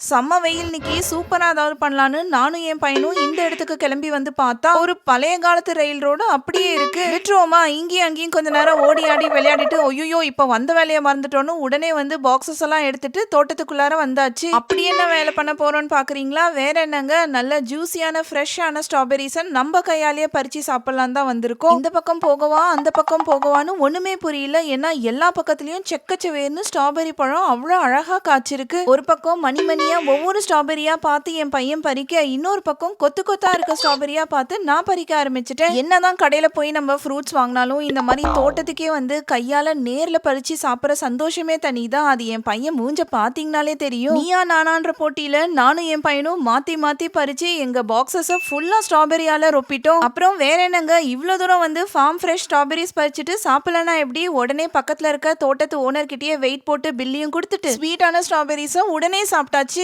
செம்ம வெயில் நிக்கி சூப்பரா ஏதாவது பண்ணலான்னு நானும் என் பையனும் இந்த இடத்துக்கு கிளம்பி வந்து பார்த்தா ஒரு பழைய காலத்து ரயில் ரோடு அப்படியே இருக்கு. விட்டுருவோமா? இங்கேயும் அங்கேயும் கொஞ்ச நேரம் ஓடி ஆடி விளையாடிட்டு ஒய்யோ இப்ப வந்த வேலையை மறந்துட்டோன்னு உடனே வந்து பாக்ஸஸ் எல்லாம் எடுத்துட்டு தோட்டத்துக்குள்ளார வந்தாச்சு. அப்படி என்ன வேலை பண்ண போறோம்னு பாக்குறீங்களா? வேற என்னங்க? நல்ல ஜூஸியான ஃப்ரெஷ்ஷான ஸ்ட்ராபெரிஸை நம்ம கையாலேயே பறிச்சு சாப்பிடலாம் தான் வந்திருக்கோம். இந்த பக்கம் போகவா அந்த பக்கம் போகவான்னு ஒண்ணுமே புரியல. ஏன்னா எல்லா பக்கத்துலயும் செக்கச்சவேர்னு ஸ்ட்ராபெரி பழம் அவ்வளவு அழகா காய்ச்சிருக்கு. ஒரு பக்கம் மணி மணியா ஒவ்வொரு ஸ்ட்ராபெரியாக பார்த்து என் பையன் பறிக்க இன்னொரு பக்கம் கொத்து கொத்தா இருக்க ஸ்ட்ராபெரியாக பார்த்து நான் பறிக்க ஆரம்பிச்சிட்டேன். என்னதான் கடையில் போய் நம்ம ஃப்ரூட்ஸ் வாங்கினாலும் இந்த மாதிரி தோட்டத்துக்கே வந்து கையால் நேரில் பறித்து சாப்பிட்ற சந்தோஷமே தனி தான். அது என் பையன் மூஞ்ச பார்த்தீங்கனாலே தெரியும். நீயா நானான்ற போட்டியில் நானும் என் பையனும் மாற்றி மாற்றி பறித்து எங்கள் பாக்ஸஸை ஃபுல்லாக ஸ்ட்ராபெரியால ரொப்பிட்டோம். அப்புறம் வேற என்னங்க இவ்வளோ தூரம் வந்து ஃபார்ம் ஃப்ரெஷ் ஸ்ட்ராபெரிஸ் பறிச்சுட்டு சாப்பிடலனா எப்படி? உடனே பக்கத்தில் இருக்க தோட்டத்து ஓனர்கிட்டயே வெயிட் போட்டு பில்லையும் கொடுத்துட்டு ஸ்வீட்டான ஸ்ட்ராபெரிஸை உடனே சாப்பிட்டாச்சு.